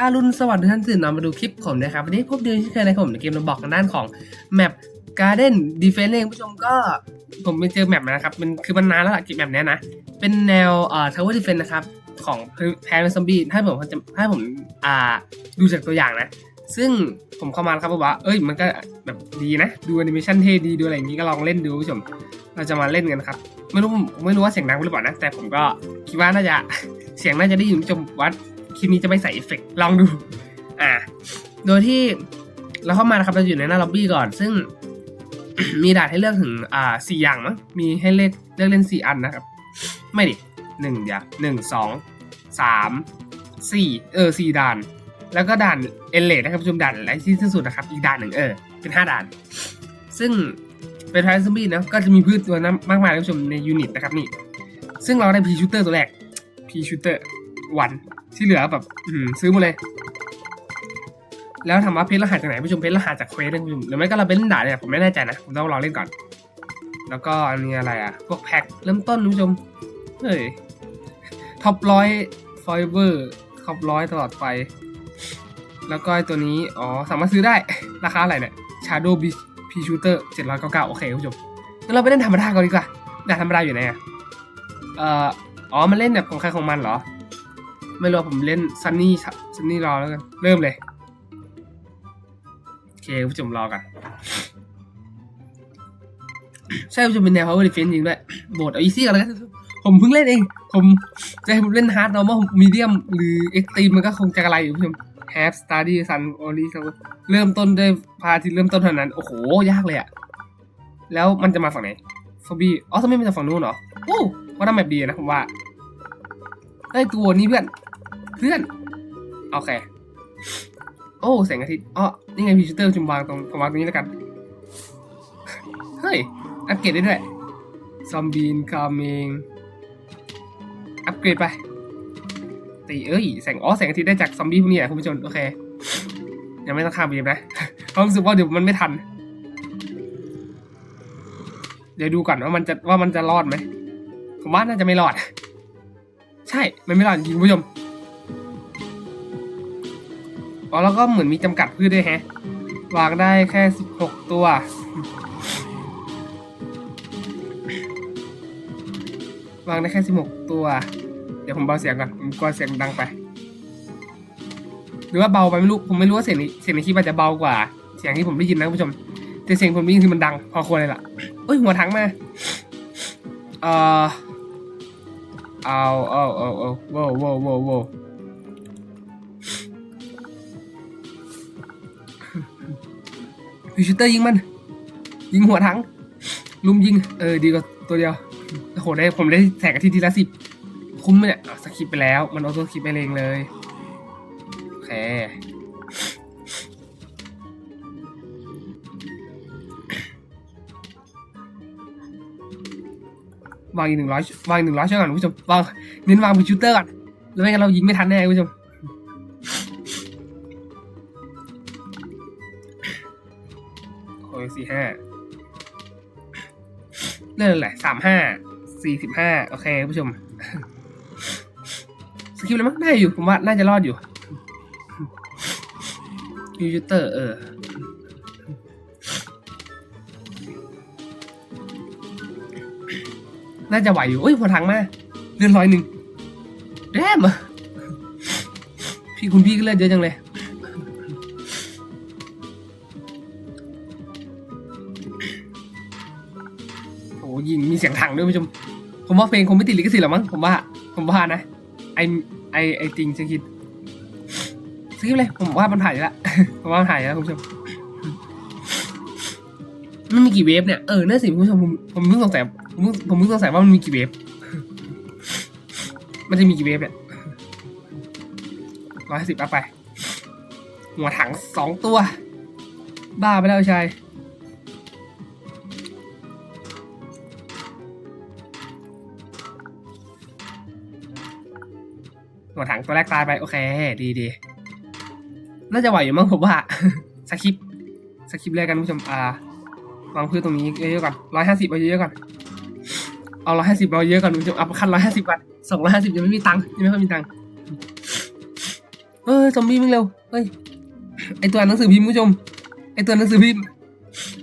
อารุณสวัสดิ์ทุกท่านตื่นนอนมาดูคลิปผมนะครับ วันนี้พบเดือนที่เคยในผมในเกมเราบอกกันด้านของแมป Garden Defense เองผู้ชมก็ผมไปเจอแมปมานะครับมันคือมันนานแล้วล่ะเกมแมปนี้นะ เป็นแนวเอ่อ Tower Defense นะครับ ของแพนซอมบี้ถ้าผมจะให้ผมอ่าดูจากตัวอย่างนะ ซึ่งผมเข้ามาแล้วครับว่าเอ้ยมันก็แบบดีนะ ดูแอนิเมชันเท่ดีดูอะไรอย่างนี้ก็ลองเล่นดูผู้ชม เราจะมาเล่นกันครับไม่รู้ไม่รู้ว่าเสียงดังหรือเปล่านะแต่ผมก็คิดว่าน่าจะเสียงน่าจะได้ยินผู้ชมว่า คลิปนี้จะไม่ใส่เอฟเฟกต์ลองดู อ่า โดยที่เราเข้ามานะครับเราอยู่ในหน้าล็อบบี้ก่อน ซึ่งมีด่านให้เลือกถึงอ่าสี่อย่างมั้งมีให้เลือกเลือกเล่นสี่อันนะครับ ไม่ดิหนึ่งเดี๋ยวหนึ่งสองสามสี่เออสี่ด่าน แล้วก็ด่านเอเลดนะครับผู้ชมด่านไรที่สิ้นสุดนะครับอีกด่านหนึ่งเออเป็นห้าด่าน ซึ่งเป็นไทซอมบี้นะก็จะมีพืชตัวนั้นมากมายท่านผู้ชมในยูนิตนะครับนี่ ซึ่งเราได้พีชูเตอร์ตัวแรกพีชูเตอร์วัน ที่เหลือแบบอืมซื้อหมดเลย แล้วถามว่าเพชรรหัสจากไหนผู้ชมเพชรรหัสจากเควสนะผู้ชมหรือไม่ก็เราเป็นเล่นด่าเนี่ยผมไม่แน่ใจนะผมต้องลองเล่นก่อน แล้วก็อันนี้อะไรอะ พวกแพ็คเริ่มต้นผู้ชมเฮ้ยท็อปร้อยไฟเบอร์ท็อปร้อยตลอดไป แล้วก็ตัวนี้ อ๋อ สามารถซื้อได้ ราคาอะไรเนี่ย Shadow Beast P Shooter 799 โอเคคุณผู้ชมงั้นเราไปเล่นธรรมดาก่อนดีกว่าด่าธรรมดาอยู่ไหนอะเอ่ออ๋อ มันเล่นแบบของใครของมันเหรอ ไม่รู้ผมเล่นซันนี่ซันนี่รอแล้วกัน เริ่มเลย โอเคผู้ชมรอกัน ใช่ผู้ชมเป็นแนว power defense จริงด้วยโหมดเอาอีซี่กันแล้วผมเพิ่งเล่นเอง ผมจะให้ผมเล่น hard normal medium หรือ extreme มันก็คงจะอะไรอยู่ผู้ชม have study sun only เริ่มต้นด้วยพาทิตย์เริ่มต้นเท่านั้น โอ้โห ยากเลยอะแล้วมันจะมาฝั่งไหนฟอบี้อ๋อทำไมมันจะฝั่งนู้นเหรอโอ้ว่าทำแบบดีนะผมว่าได้ตัวนี้เพื่อน เพื่อน โอเค โอ้แสงอาทิตย์อ๋อนี่ไงพีชเตอร์จุมวางตรงวางตรงนี้แล้วกัน เฮ้ย อัปเกรดได้ด้วย ซอมบีนคาเมงอัปเกรดไป ตีเอ้ย แสง อ๋อ แสงอาทิตย์ได้จากซอมบี้พวกนี้แหละคุณผู้ชม โอเค ยังไม่ต้องข้ามเวนะเพราะรู้สึกว่าเดี๋ยวมันไม่ทัน เดี๋ยวดูก่อนว่ามันจะว่ามันจะรอดไหมผมว่าน่าจะไม่รอด ใช่ มันไม่รอดจริงคุณผู้ชม อ๋อแล้วก็เหมือนมีจำกัดพืชด้วยแฮะ วางได้แค่สิบหกตัว วางได้แค่สิบหกตัว เดี๋ยวผมเบาเสียงก่อนผมกลัวเสียงดังไป หรือว่าเบาไปไม่รู้ ผมไม่รู้ว่าเสียงนี้เสียงในคลิปอาจจะเบากว่า เสียงที่ผมได้ยินนะคุณผู้ชม แต่เสียงผมได้ยินคือมันดัง พอควรเลยล่ะเอ้ยหัวถังมา เอ่อเอาเอาเอาเอาโว้วโว้วโว้ว พิชูเตอร์ยิงมัน ยิงหัวถังลุมยิง เออ ดีกว่าตัวเดียวโอ้โหได้ผมได้แสกอาทิตย์ทีละสิบ คุ้มเนี่ยเอสคริปไปแล้ว มันออโต้สคริปไปเองเลย โอเค วางอีกหนึ่งร้อยวางหนึ่งร้อยช่วยก่อนคุณผู้ชม วาง เน้นวางเป็นชูเตอร์ก่อน แล้วไม่งั้นเรายิงไม่ทันแน่คุณผู้ชม สี่ห้าเรื่องอะไรสามห้าสี่สิบห้าโอเคผู้ชม สกิลอะไรมั้งได้อยู่ ผมว่าน่าจะรอดอยู่ยูจูเตอร์เออน่าจะไหวอยู่เอ้ยหัวถังมาเลือดร้อยหนึ่งแดมอะพี่คุณพี่ก็เลือดเยอะจังเลย สียงถังด้วยผู้ชม ผมว่าเพลงคงไม่ติดลิขสิทธิ์หรอกมั้ง ผมว่า ผมว่านะ ไอไอไอจริงสกิดสกิปเลย ผมว่ามันถ่ายแล้ว ผมว่ามันถ่ายแล้วคุณผู้ชมมันมีกี่เวฟเนี่ย เออน่าสิคุณผู้ชมผมผมเพิ่งสงสัยผมเพิ่งผมเพิ่งสงสัยว่ามันมีกี่เวฟ มันจะมีกี่เวฟเนี่ยร้อยสิบอัพไป หัวถังสองตัว บ้าไปแล้วชาย หัวถังตัวแรกตายไป โอเค ดีดีน่าจะไหวอยู่มั้งผมว่าสคริปสคริปเลยกันผู้ชมอ่าวางพื้นตรงนี้เยอะๆก่อนร้อยห้าสิบเอาเยอะๆก่อนเอาร้อยห้าสิบเอาเยอะก่อนผู้ชมเอาขั้นร้อยห้าสิบก่อนสองร้อยห้าสิบยังไม่มีตังค์ยังไม่ค่อยมีตังค์เฮ้ยซอมบี้วิ่งเร็วเฮ้ยไอตัวหนังสือพิมพ์ผู้ชมไอตัวหนังสือพิมพ์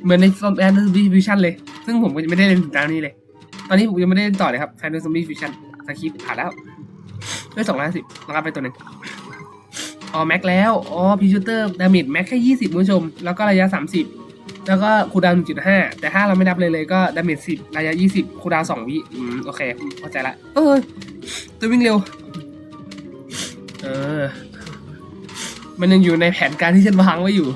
เหมือนในฟอมแอนด์ซอมบี้ฟิวชั่นเลย ซึ่งผมก็ยังไม่ได้เล่นถึงตอนนี้เลย ตอนนี้ผมยังไม่ได้เล่นต่อเลยครับแฟนซอมบี้ฟิวชั่นสคริปต์ผ่านแล้ว ด้ยสองร้อยสิบแล้วก็ไปตัวหนึ่งอ๋อแม็กแล้ว อ๋อพิชูเตอร์ดาเมจแม็กแค่ยี่สิบคุณผู้ชม แล้วก็ระยะสามสิบแล้วก็คูดาวหนึ่งจุดห้าแต่ถ้าเราไม่นับเลยเลยก็ดาเมจสิบระยะยี่สิบคูดาวสองวิอืมโอเคเข้าใจละเออตัววิ่งเร็ว เออ มันยังอยู่ในแผนการที่ฉันวางไว้อยู่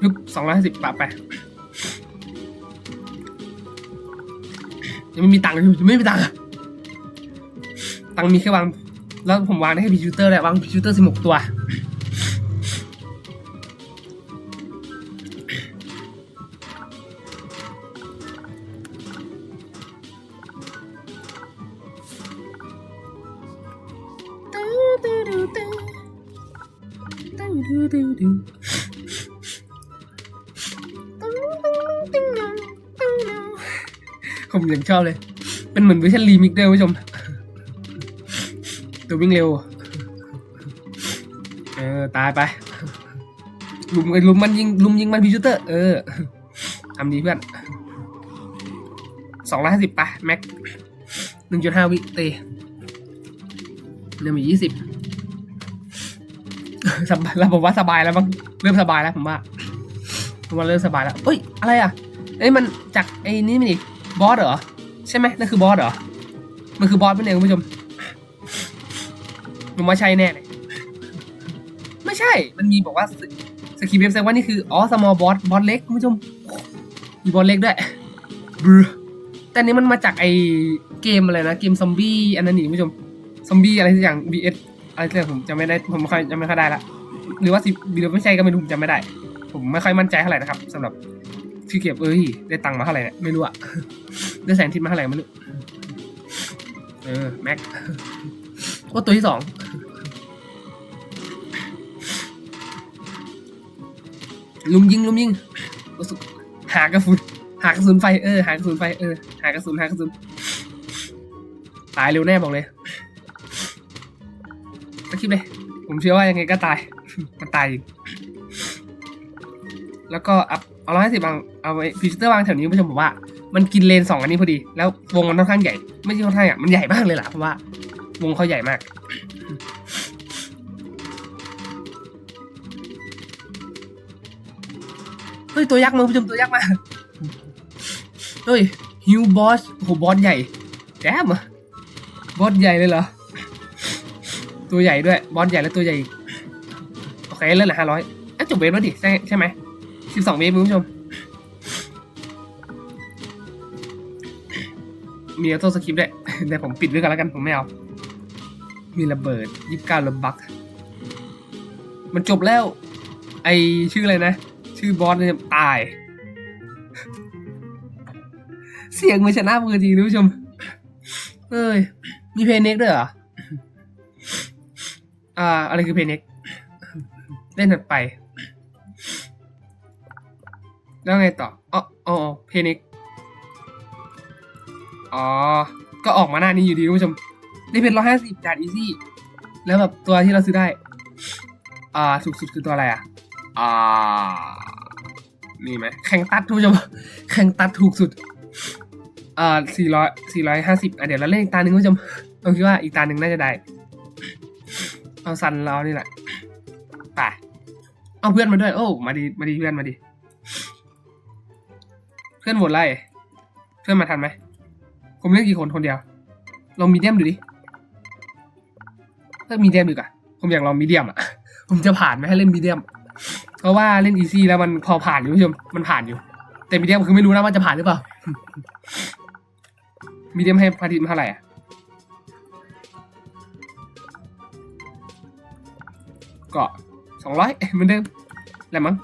ฮึบสองร้อยห้าสิบปะไป ยังไม่มีตังค์อยู่ยังไม่มีตังค์อะตังค์มีแค่วาง แล้วผมวางได้แค่พิชูเตอร์แหละวางพิชูเตอร์สิบหกตัว ผมยังชอบเลย เป็นเหมือนเวอร์ชันรีมิกซ์ด้วยคุณผู้ชม ตัววิ่งเร็ว เออ ตายไป ลุมไอ้ลุมมันยิงลุมยิงมันพิชูเตอร์ เออทำดีเพื่อนสองร้อยห้าสิบไปแม็กหนึ่งจุดห้าวิเตเริ่มมียี่สิบสบายแล้วผมว่าสบายแล้วมั้งเริ่มสบายแล้วผมว่าผมว่าเริ่มสบายแล้วเอ้ย อะไรอะเอ้ยมันจากไอ้นี่มันอีก บอสเหรอ ใช่ไหมนั่นคือบอสเหรอ มันคือบอสเป็นเองคุณผู้ชมผมว่าใช่แน่เลยไม่ใช่ มันมีบอกว่าสสกีเว็บแซงว่านี่คืออ๋อ small boss บอสเล็กคุณผู้ชมมีบอสเล็กด้วยบรแต่อันนี้มันมาจากไอเกมอะไรนะเกมซอมบี้อันนั้นนี่คุณผู้ชมซอมบี้อะไรสักอย่าง BS อะไรสักอย่างผมจำไม่ได้ผมไม่ค่อยจำไม่ค่อยได้ละหรือว่าสิหรือไม่ใช่ก็ไม่รู้ผมจำไม่ได้ ผมไม่ค่อยมั่นใจเท่าไหร่นะครับสำหรับ ชื่เก็บเอ้ย ได้ตังค์มาเท่าไหร่เนี่ยไม่รู้อะได้แสนทิปมาเท่าไหร่ไม่รู้เออแม็กว่าตัวที่สองลุมยิงลุมยิงรู้สึกหากระสุนหากระสุนไฟเออหากระสุนไฟเออหากระสุนหากระสุนตายเร็วแน่บอกเลยก็คิดเลย ผมเชื่อว่ายังไงก็ตาย มันตายแล้วก็อัพ เอาร้อยห้าสิบบางเอาไว้ฟิวเตอร์วางแถวนี้ผู้ชมผมว่ามันกินเลนสองอันนี้พอดี แล้ววงมันค่อนข้างใหญ่ ไม่ใช่ค่อนข้างอะมันใหญ่มากเลยล่ะเพราะว่าวงเขาใหญ่มาก เฮ้ย ตัวยักษ์มาผู้ชมตัวยักษ์มา เฮ้ยฮิวบอสโหบอสใหญ่แจมอะบอสใหญ่เลยเหรอ ตัวใหญ่ด้วย บอสใหญ่แล้วตัวใหญ่โอเคเล่นละห้าร้อยจบเวฟแล้วดิ ใช่ใช่ไหม สิบสองเวฟคุณผู้ชม มีออโต้สคริปต์ด้วยแต่ผมปิดไว้ก่อนแล้วกันผมไม่เอา มีระเบิดยี่สิบเก้าระบัก มันจบแล้ว ไอชื่ออะไรนะ ชื่อบอสเนี่ยตาย เสียงมันชนะมือจริงนะผู้ชม เอ้ย มีเพลงเน็กด้วยเหรอ อ่า อะไรคือเพลงเน็กเล่นถัดไป แล้วไงต่ออ๋ออ๋อเพน็กอ๋อ ก็ออกมาหน้านี้อยู่ดีคุณผู้ชม ได้เป็นร้อยห้าสิบจานอีซี่ แล้วแบบตัวที่เราซื้อได้ อ่าถูกสุดคือตัวอะไรอะ อ่ามีไหม แข่งตัดคุณผู้ชม แข่งตัดถูกสุด อ่าสี่ร้อยสี่ร้อยห้าสิบอะเดี๋ยวเราเล่นอีกตาหนึ่งคุณผู้ชมผมคิดว่าอีกตาหนึ่งน่าจะได้ เอาซันเรานี่แหละ ไป เอาเพื่อนมาด้วย โอ้ มาดี มาดีเพื่อนมาดี เพื่อนหมดไล่ เพื่อนมาทันไหมผมเล่นกี่คนคนเดียว ลองมีเดียมดูดิเล่นมีเดียมดูก่ะผมอยากลองมีเดียมอะ ผมจะผ่านไหมให้เล่นมีเดียม เพราะว่าเล่นอีซี่แล้วมันพอผ่านอยู่ผู้ชม มันผ่านอยู่ แต่มีเดียมคือไม่รู้นะว่าจะผ่านหรือเปล่า มีเดียมให้พาทิตย์มเท่าไหร่อะก็สองร้อยเหมือนเดิมแหละมั้ง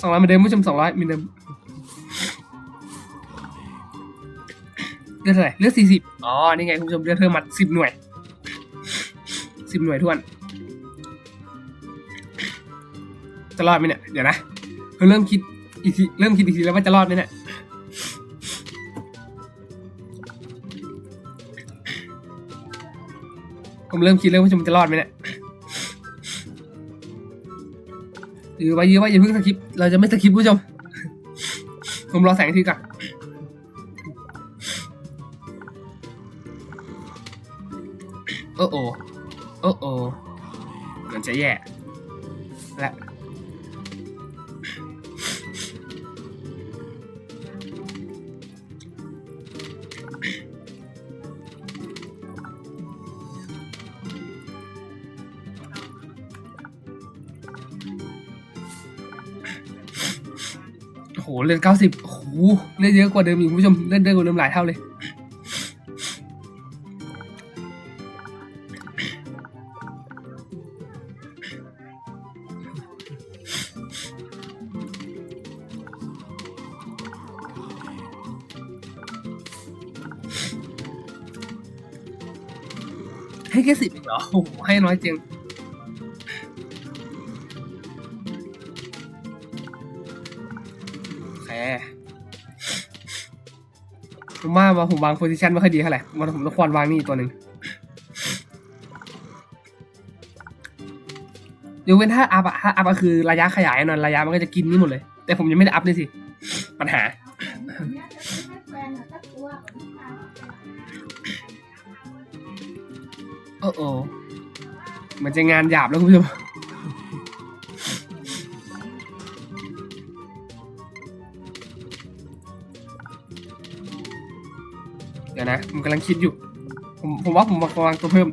สองร้อยเหมือนเดิมผู้ชมสองร้อยเหมือนเดิม เลือดเท่าไหร่เลือดสี่สิบอ๋อ นี่ไงคุณผู้ชมเลือดเพิ่มมาสิบหน่วยสิบหน่วยทวน จะรอดไหมเนี่ย เดี๋ยวนะเราเริ่มคิดอีกทีเริ่มคิดอีกทีแล้วว่าจะรอดไหมเนี่ยผมเริ่มคิดเรื่องว่ามันจะรอดไหมเนี่ยยื้อไว้ยื้อไว้อย่าเพิ่งสกิป เราจะไม่สกิปผู้ชม ผมรอแสงทีก่อน โอ้โอโอ้โอเหมือนจะแย่และโอ้โหเลือดเก้าสิบโอ้โหเลือดเยอะกว่าเดิมอีกคุณผู้ชมเลือดเยอะกว่าเดิมหลายเท่าเลย ให้แค่สิบเองเหรอโอ้โหให้น้อยจังโอเคผมว่าว่าผมวางโพซิชันไม่ค่อยดีเท่าไหร่มันผมต้องควรวางนี่ตัวหนึ่งยกเว้นถ้าอัพอะถ้าอัพก็คือระยะขยายหน่อยระยะมันก็จะกินนี่หมดเลย แต่ผมยังไม่ได้อัพเลยสิ ปัญหา โอ้โอเหมือนจะงานหยาบแล้วคุณผู้ชมเดี๋ยวนะ ผมกำลังคิดอยู่ ผมผมว่าผมมาวางตัวเพิ่ม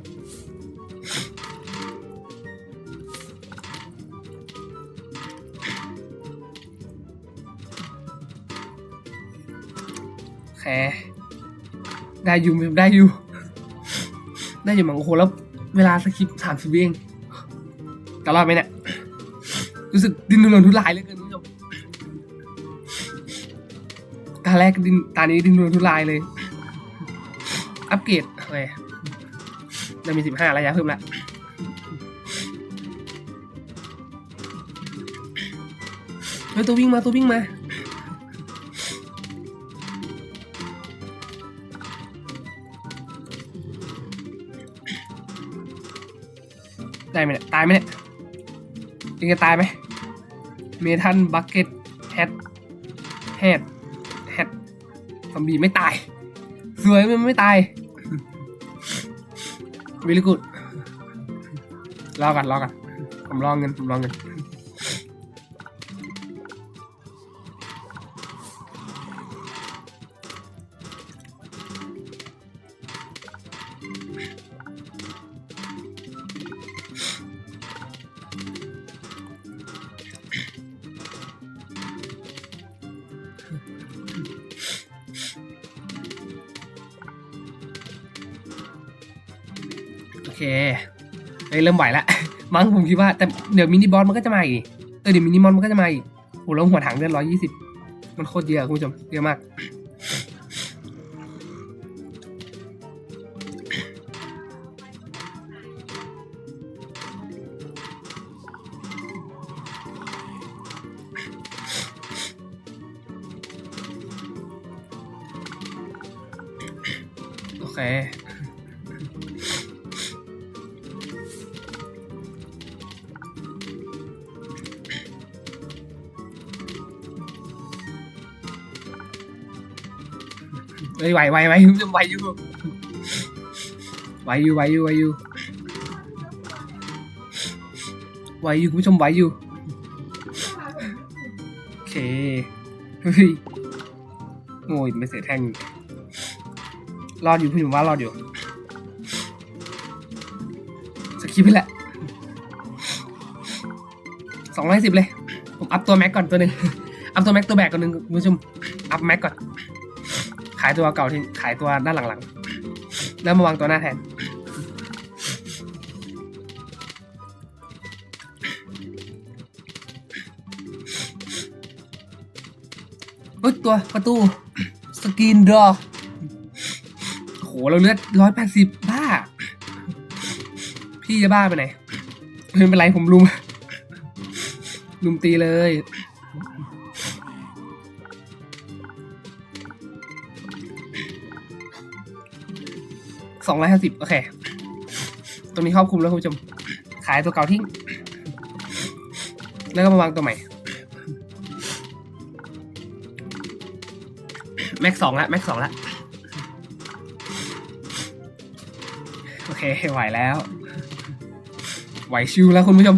โอเคได้อยู่ได้อยู่ ได้อยู่มั้งโอ้โหแล้วเวลาสคริปสามสิบวิเองจะรอดไหมเนี่ย รู้สึกดิ้นรนทุรายเหลยเกินคุณผู้ชมตาแรกดินตานี้ดิ้นรนทุรายเลย อัปเกรดโอเคจะมีสิบห้าระยะเพิ่มละเฮ้ยตัววิ่งมาตัววิ่งมา ไหมเนี่ยตายไหมเนี่ยยังจะตายไหมเมทันบักเก็ตแฮดแฮดแฮดซอมบี้ไม่ตาย สวยมันไม่ตายวิลกุดรอกันรอกันผมรอเงินผมรอเงิน เฮ้ยเริ่มไหวแล้วมั้งผมคิดว่าแต่เดี๋ยวมินิบอสมันก็จะมาอีกเออเดี๋ยวมินิมอนมันก็จะมาอีกโอ้แล้วหัวถังเลือดร้อยยี่สิบมันโคตรเยอะคุณผู้ชมเยอะมาก เฮ้ยไหวไหวไหวคุณชมไหวอยู่ไหวอยู่ไหวอยู่ไหวอยู่ไหวอยู่คุณผู้ชมไหวอยู่โอเคเฮ้ยโง่ยไม่เสียแท่งรอดอยู่พี่ผมว่ารอดอยู่สกิปไปแหละสองร้อยสิบเลย ผมอัพตัวแม็กก่อนตัวหนึ่งอัพตัวแม็กตัวแบกก่อนหนึ่งคุณผู้ชมอัพแม็กก่อน ขายตัวเก่าทิ้งขายตัวด้านหลังๆ แล้วมาวางตัวหน้าแทน เฮ้ยตัวประตู สกรีนดอโอ้โห เราเลือดร้อยแปดสิบบ้า พี่จะบ้าไปไหนไม่เป็นไรผมลุมลุมตีเลย สองร้อยห้าสิบโอเค ตรงนี้ครอบคลุมแล้วคุณผู้ชม ขายตัวเก่าทิ้ง แล้วก็มาวางตัวใหม่ แม็กสองละแม็กสองละโอเคไหวแล้ว ไหวชิวแล้วคุณผู้ชม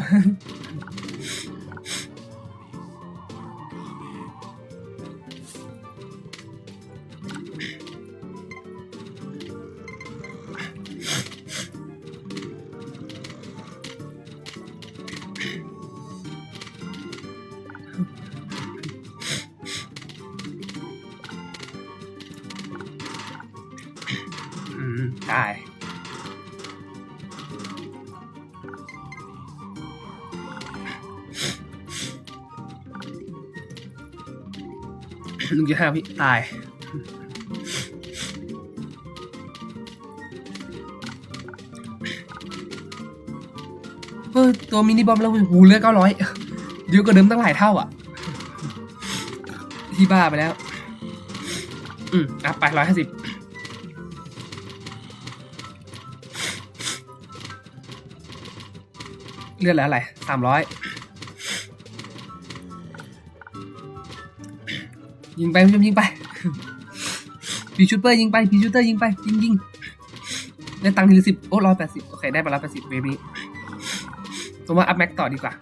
อืมได้ลุงจะห้าพี่ตายเฮ้ยตัวมินิบอมแล้วหูเลือดเก้าร้อยเยอะกว่าเดิมตั้งหลายเท่าอะ ที่บ้าไปแล้ว อืมอะไปร้อยห้าสิบ เลือดแล้วอะไรสามร้อยยิงไปคุณผู้ชมยิงไปพีชูเปอร์ยิงไปพีชูเตอร์ยิงไปยิงยิงได้ตังค์ทีละสิบโอ้ร้อยแปดสิบโอเคได้มาร้อยแปดสิบเวฟนี้ผมว่าอัพแม็กต่อดีกว่า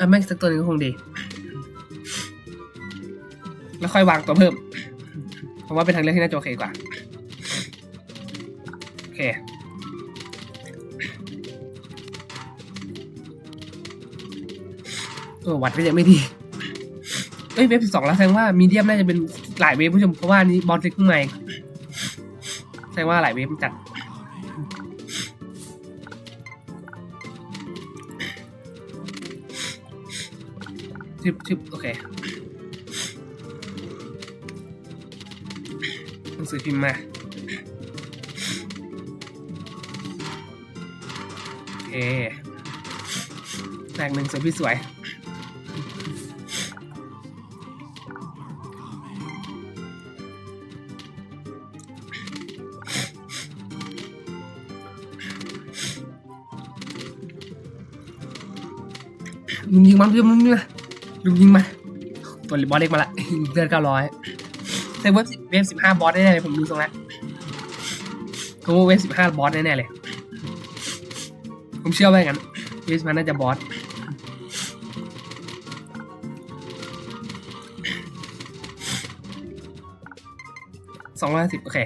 อัพแม็กสักตัวหนึงก็คงดี แล้วค่อยวางตัวเพิ่มผมว่าเป็นทางเลือกที่น่าจะโอเคกว่า อวัดก็ยังไม่ดีเอ้ยเวฟสิบสองแล้วแสดงว่ามีเดียมน่าจะเป็นหลายเวฟผู้ชมเพราะว่านี้บอลเล็กขึ้นมาเองแสดงว่าหลายเวฟจัดชึบชึบโอเคหนังสือพิมพ์มาโอเคแตกหนึ่งสวยพี่สวย ลุงยิงมันลุงยิงมาลุงยิงมาตัวบอสเล็กมาละเดือนเก้าร้อยแต่เว็บสิบเว็บสิบห้าบอสแน่ๆเลยผมดูทรงแล้วผมว่าเว็บสิบห้าบอสแน่ๆเลย ผมเชื่อว่าอย่างนั้นเว็บสิบห้าน่าจะบอสสองร้อยสิบโอเค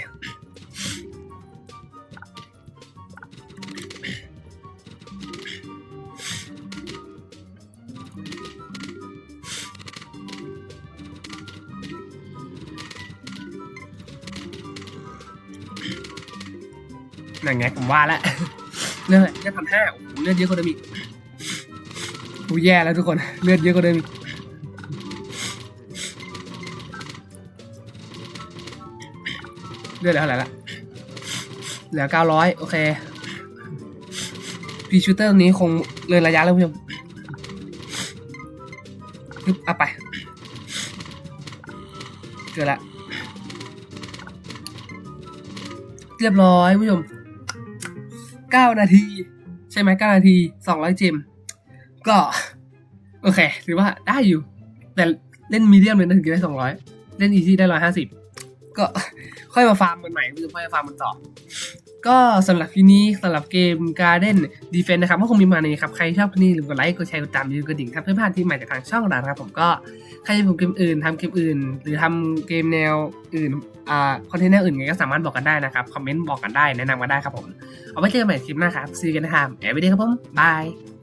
นั่นไงผมว่าแล้วเลือดเลือดพันห้าโอ้โหเลือดเยอะกว่าเดิมอีกโอ้แย่แล้วทุกคนเลือดเยอะกว่าเดิมอีกเลือดเหลือเท่าไหร่ละเหลือเก้าร้อยโอเคพีชูเตอร์นี้คงเลยระยะแล้วคุณผู้ชมฮึบเอาไปเจอละเรียบร้อยผู้ชม เก้านาที ใช่ไหมเก้านาทีสองร้อยเจม ก็ โอเคถือว่าได้อยู่ แต่เล่นมีเดียมเลยนะถึงจะได้สองร้อยเล่นอีซี่ได้ร้อยห้าสิบก็ค่อยมาฟาร์มมันใหม่ค่อยมาฟาร์มมันต่อ ก็สำหรับที่นี้สำหรับเกม Garden Defense นะครับก็คงมีมาในนี้ครับ ใครชอบคลิปนี้หรือกดไลค์กดแชร์กดตามอย่าลืมกดดิ่งครับเพื่อพลาดที่ใหม่จากทางช่องเรานะครับผมก็ใครจะผมเกมอื่นทำเกมอื่น หรือทำเกมแนวอื่นอ่าคอนเทนต์แนวอื่นไงก็สามารถบอกกันได้นะครับคอมเมนต์บอกกันได้แนะนำกันได้ครับผมเอาไว้เจอกันใหม่คลิปหน้าครับซีกันนะครับแอบไปดีครับผมบาย